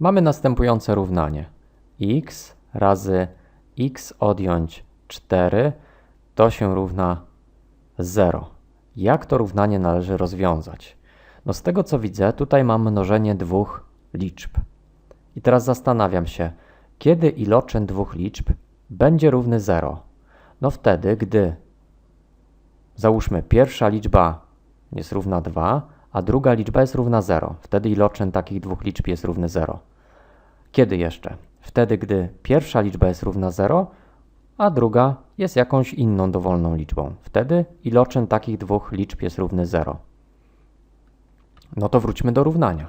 Mamy następujące równanie. x razy x odjąć 4 to się równa 0. Jak to równanie należy rozwiązać? No z tego co widzę, tutaj mam mnożenie dwóch liczb. I teraz zastanawiam się, kiedy iloczyn dwóch liczb będzie równy 0? No wtedy, gdy załóżmy pierwsza liczba jest równa 2, a druga liczba jest równa 0. Wtedy iloczyn takich dwóch liczb jest równy 0. Kiedy jeszcze? Wtedy, gdy pierwsza liczba jest równa 0, a druga jest jakąś inną dowolną liczbą. Wtedy iloczyn takich dwóch liczb jest równy 0. No to wróćmy do równania.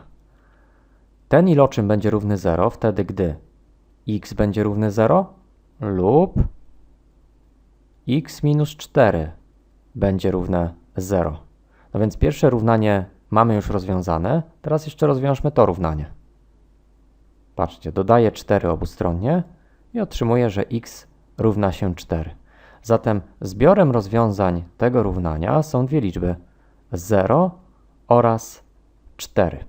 Ten iloczyn będzie równy 0 wtedy, gdy x będzie równy 0 lub x minus 4 będzie równe 0. No więc pierwsze równanie mamy już rozwiązane. Teraz jeszcze rozwiążmy to równanie. Patrzcie, dodaję 4 obustronnie i otrzymuję, że x równa się 4. Zatem zbiorem rozwiązań tego równania są dwie liczby 0 oraz 4.